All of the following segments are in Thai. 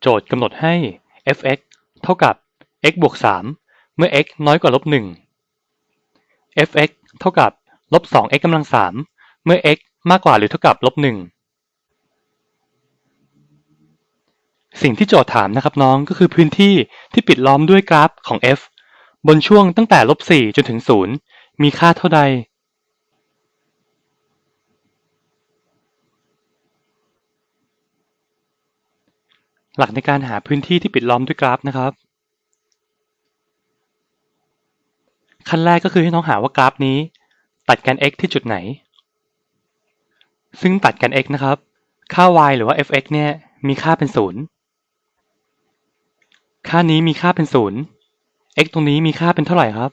โจทย์กำหนดให้ f(x) เท่ากับ x บวก 3 เมื่อ x น้อยกว่าลบ1 f(x) เท่ากับลบ 2x กำลัง 3 เมื่อ x มากกว่าหรือเท่ากับลบ1สิ่งที่โจทย์ถามนะครับน้องก็คือพื้นที่ที่ปิดล้อมด้วยกราฟของ f บนช่วงตั้งแต่ลบ4จนถึง 0 มีค่าเท่าใด หลักในการหาพื้นที่ที่ปิดล้อมด้วยกราฟนะครับ ขั้นแรกก็คือให้น้องหาว่ากราฟนี้ ตัดแกน x ที่จุดไหน ซึ่งตัดแกน x นะครับ ค่า y หรือว่า f(x) เนี่ยมีค่าเป็นศูนย์ค่านี้มีค่าเป็นศูนย์ x ตรงนี้มีค่าเป็นเท่าไหร่ครับ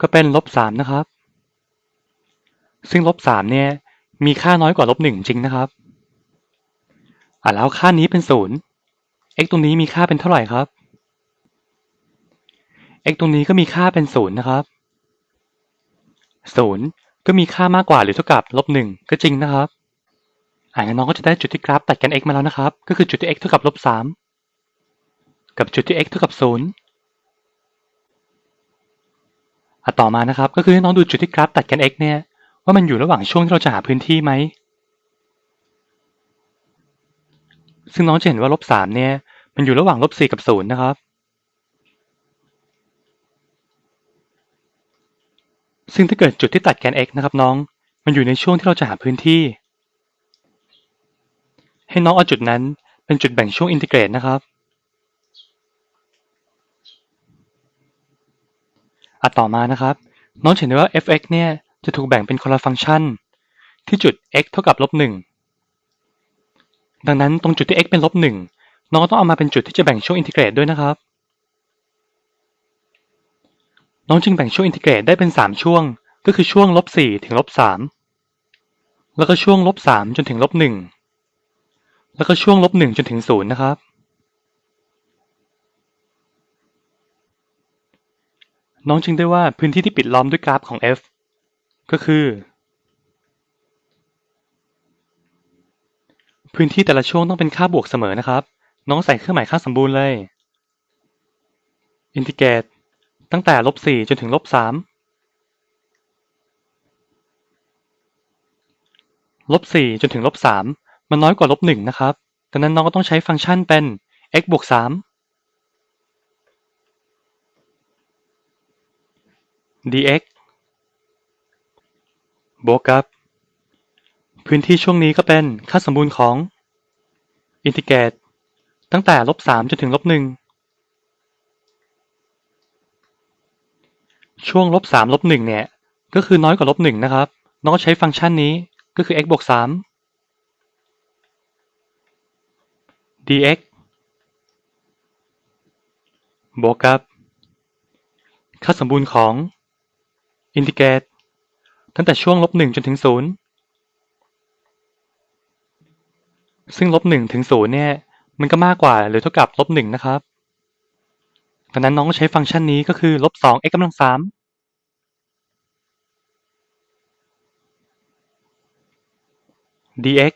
ก็เป็นลบสามนะครับ ซึ่งลบสามเนี่ยมีค่าน้อยกว่าลบหนึ่งจริงนะครับ อะแล้วค่านี้เป็นศูนย์ x ตรงนี้มีค่าเป็นเท่าไหร่ครับ x ตรงนี้ก็มีค่าเป็นศูนย์นะครับศูนย์ก็มีค่ามากกว่าหรือเท่ากับลบหนึ่งก็จริงนะครับอ่างั้นน้องก็จะได้จุดที่กราฟตัดกัน x มาแล้วนะครับ ก็คือจุดที่ x เท่ากับลบสามกับจุดที่ x เท่ากับศูนย์อะต่อมานะครับ ก็คือให้น้องดูจุดที่กราฟตัดกัน x เนี่ยว่ามันอยู่ระหว่างช่วงที่เราจะหาพื้นที่ไหม ซึ่งน้องจะเห็นว่าลบสามเนี่ย มันอยู่ระหว่างลบสี่กับศูนย์นะครับ ซึ่งถ้าเกิดจุดที่ตัดแกน x นะครับน้อง มันอยู่ในช่วงที่เราจะหาพื้นที่ ให้น้องเอาจุดนั้นเป็นจุดแบ่งช่วงอินทิเกรตนะครับอะต่อมานะครับ น้องเห็นได้ว่า f(x) เนี่ยจะถูกแบ่งเป็นคนละฟังก์ชัน ที่จุด x เท่ากับลบหนึ่ง ดังนั้นตรงจุดที่ x เป็นลบหนึ่งน้องต้องเอามาเป็นจุดที่จะแบ่งช่วงอินทิเกรตด้วยนะครับ น้องจึงแบ่งช่วงอินทิเกรตได้เป็น 3 ช่วง ก็คือช่วงลบ4ถึงลบ3แล้วก็ช่วงลบ3จนถึงลบ1แล้วก็ช่วงลบ1จนถึง0นะครับ น้องจึงได้ว่าพื้นที่ที่ปิดล้อมด้วยกราฟของ f ก็คือ พื้นที่แต่ละช่วงต้องเป็นค่าบวกเสมอนะครับ น้องใส่เครื่องหมายค่าสมบูรณ์เลย อินทิเกรตตั้งแต่ลบสี่จนถึงลบสามลบสี่จนถึงลบสามมันน้อยกว่าลบหนึ่งนะครับ ดังนั้นน้องก็ต้องใช้ฟังก์ชันเป็น x บวกสาม dx บวกกับ พื้นที่ช่วงนี้ก็เป็นค่าสมบูรณ์ของอินทิเกรตตั้งแต่ลบสามจนถึงลบหนึ่งช่วงลบสามลบหนึ่งเนี่ย ก็คือน้อยกว่าลบหนึ่งนะครับ น้องใช้ฟังก์ชันนี้ก็คือ x บวกสาม dx บวกกับ ค่าสมบูรณ์ของอินทิเกรตตั้งแต่ช่วงลบหนึ่งจนถึงศูนย์ ซึ่งลบหนึ่งถึงศูนย์เนี่ย มันก็มากกว่าหรือเท่ากับลบหนึ่งนะครับดังนั้นน้องก็ใช้ฟังก์ชันนี้ก็คือลบสอง x กำลังสาม dx